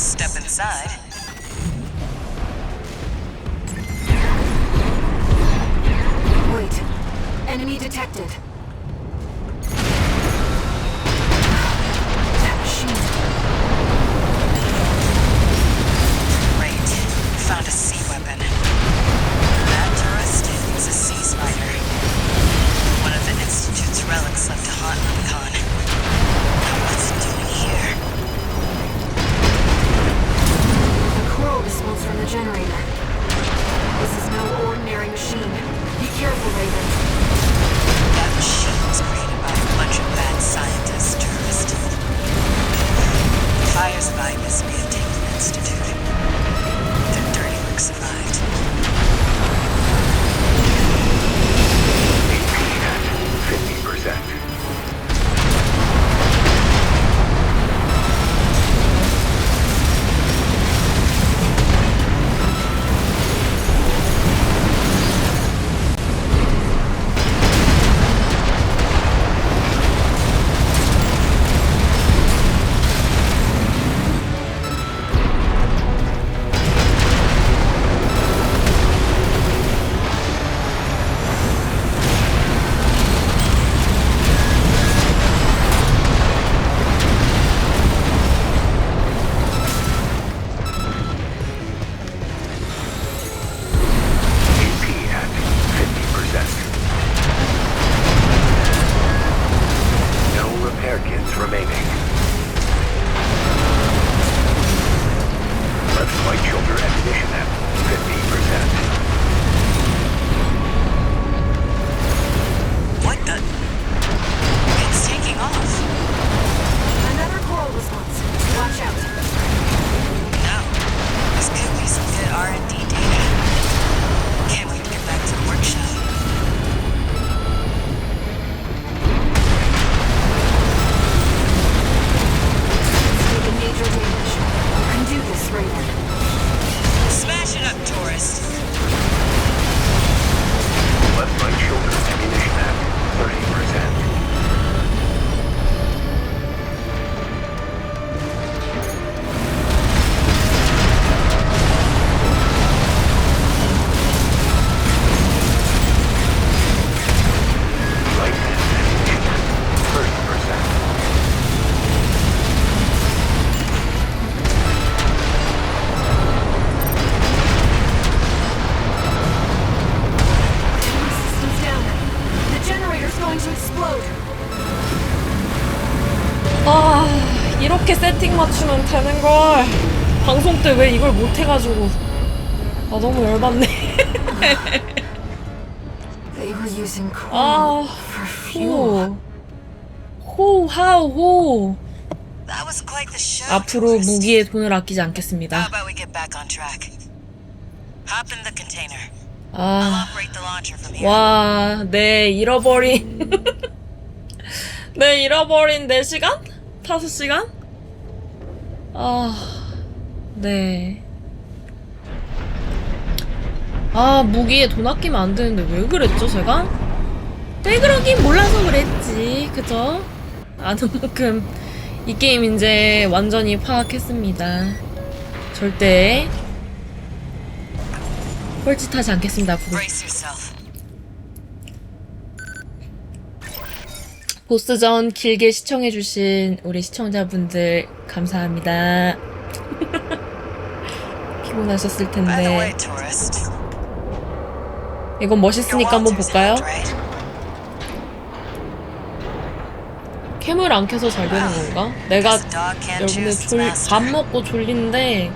Step inside. Wait. Enemy detected. 맞추면 되는 걸 방송 때 왜 이걸 못 해가지고 아 너무 열받네 아. 호, 호, 하우, 호. 앞으로. 무기에 돈을 아끼지 않겠습니다. 아. 와, 내 잃어버린, 내 잃어버린 4시간? 5시간? 아, 네. 아, 무기에 돈 아끼면 안 되는데 왜 그랬죠, 제가? 왜 그러긴 몰라서 그랬지, 그죠? 아는 만큼 이 게임 이제 완전히 파악했습니다. 절대 뻘짓하지 않겠습니다, 앞으로. 보스전 길게 시청해주신 우리 시청자분들 감사합니다. 피곤하셨을 텐데. 이건 멋있으니까 한번 볼까요? 캠을 안 켜서 잘 되는 건가? 내가 여러분들 졸. 밥 먹고 졸린데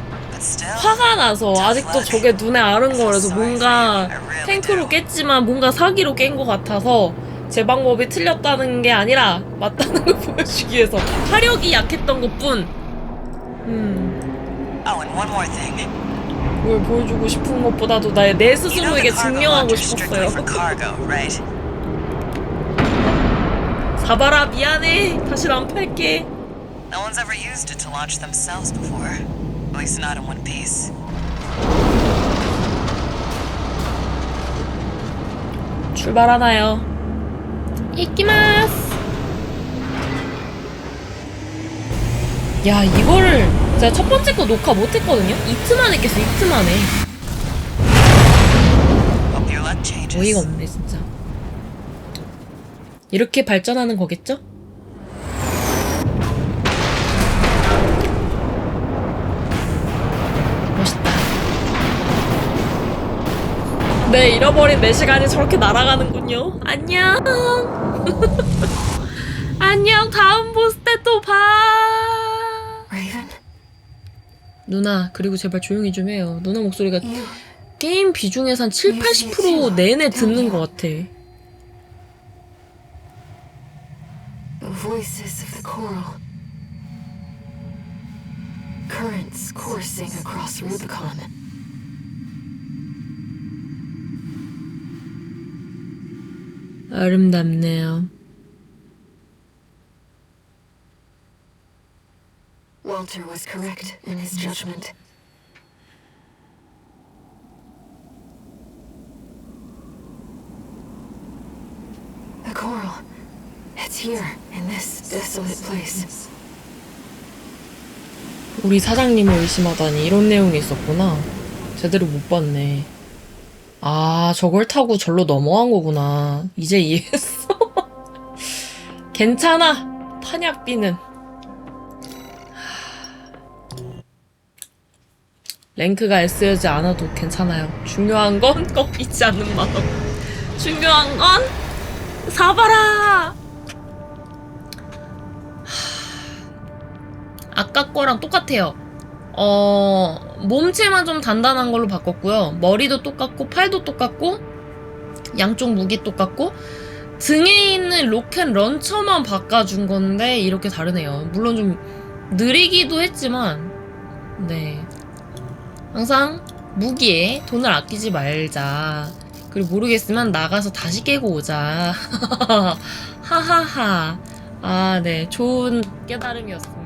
화가 나서 아직도 저게 눈에 아른거려서 뭔가 탱크로 깼지만 뭔가 사기로 깬 것 같아서 제 방법이 틀렸다는 게 아니라 맞다는 걸 보여주기 위해서 화력이 약했던 것뿐 음 Oh. 그걸 보여주고 싶은 것보다도 나, 내 스스로에게 증명하고 싶었어요? 사바라 미안해 다시 안 팔게 No one's ever used it to launch themselves before. At least not in one piece. 출발하나요 이끼마스 야 이거를 제가 첫 번째 거 녹화 못했거든요? 이틀 만에 깼어, 이틀 만에. 어이가 없네, 진짜. 이렇게 발전하는 거겠죠? 네, 잃어버린 내 시간이 저렇게 날아가는군요. 안녕! 안녕, 다음 보스 때 또 봐! 누나, 그리고 제발 조용히 좀 해요. 누나 목소리가 you. 게임 비중에서 한 7, 80% 내내 듣는 것 같아. The voices of the coral. Currents coursing across Rubicon. 아름답네요. Walter was correct in his judgment. The coral. It's here, in this desolate place. 우리 사장님을 의심하다니 이런 내용이 있었구나. 제대로 못 봤네. 아, 저걸 타고 절로 넘어간 거구나. 이제 이해했어. 괜찮아. 탄약비는. 랭크가 S여지 않아도 괜찮아요. 중요한 건 꺾이지 않는 마음. 중요한 건 사봐라! 아까 거랑 똑같아요. 어, 몸체만 좀 단단한 걸로 바꿨고요. 머리도 똑같고, 팔도 똑같고, 양쪽 무기 똑같고, 등에 있는 로켓 런처만 바꿔준 건데, 이렇게 다르네요. 물론 좀 느리기도 했지만, 네. 항상 무기에 돈을 아끼지 말자. 그리고 모르겠으면 나가서 다시 깨고 오자. 하하하. 아, 네. 좋은 깨달음이었습니다.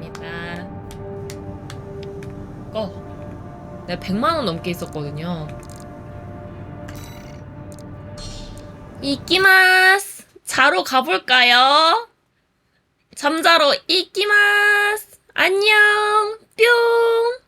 어. 내가 100만원 넘게 있었거든요. 이끼마스! 자러 가볼까요? 잠자러 이끼마스! 안녕! 뿅!